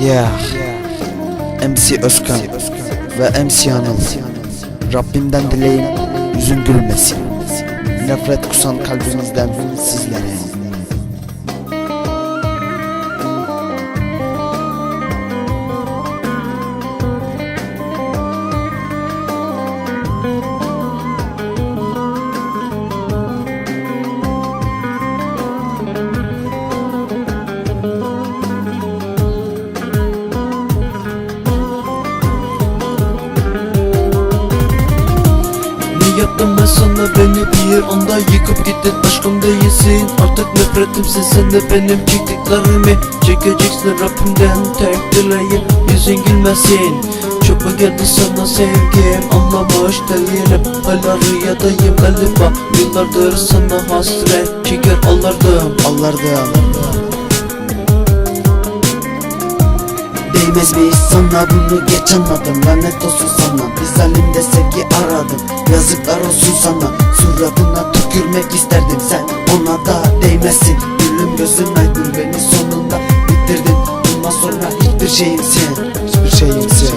Yeah. MC Özkan ve MC Anıl. Rabbimden dileğim yüzün gülmesin. Nefret kusan kalbimizden sizlere. Yaptım ben sana beni bir anda yıkıp gittin. Aşkım değilsin Artık nefretimsin. Sen de benim çektiklerimi Çekeceksin. Rabbimden tek dileğim yüzün gülmesin. Mu geldi sana sevgim anlamış değilim. Hala rüyadayım galiba yıllardır sana hasret Çeker ağlardım Allah'ım. Değmez mi sana bunu geç anladım Lanet olsun sana. Biz halimde sevgi aradım. Yazıklar olsun sana. Suratına tükürmek isterdim. Sen ona da değmezsin. Gülüm gözüm aydın. Beni sonunda bitirdin. Bundan sonra hiçbir şeyimsin Hiçbir şeyimsin.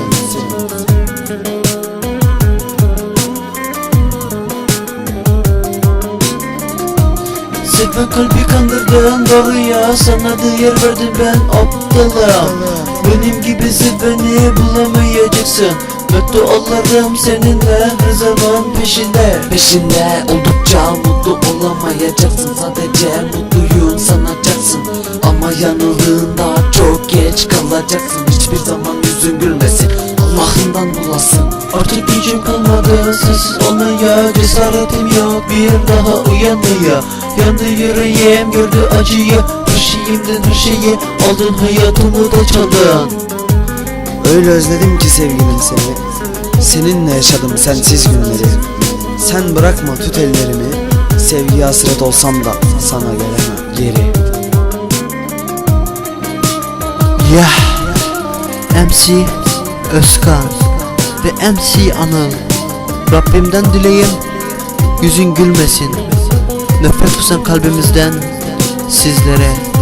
Sevme kalbi kandırdın doğruya Sana değer verdim ben aptalım Benim gibi beni bulamayacaksın Mutlu olurum seninle her zaman peşinde. Peşinde oldukça mutlu olamayacaksın Sadece mutluyum sanacaksın. Ama yanıldığında çok geç kalacaksın Hiçbir zaman yüzün gülmesin Allah'ından bulasın. Artık gücüm kalmadı sensiz olmaya Cesaretim yok. Bir daha uyanmaya Yandı yüreğim gördü acıyı Her şeyimden her şeyi aldın hayatımı da çaldın Öyle özledim ki sevgilim seni. Seninle yaşadım sensiz günleri. Sen bırakma tut ellerimi. Sevgiye hasret olsam da sana gelemem geri. Yah MC Özkan ve MC Anıl Rabbimden dileğim yüzün gülmesin Nefret kusan kalbimizden sizlere.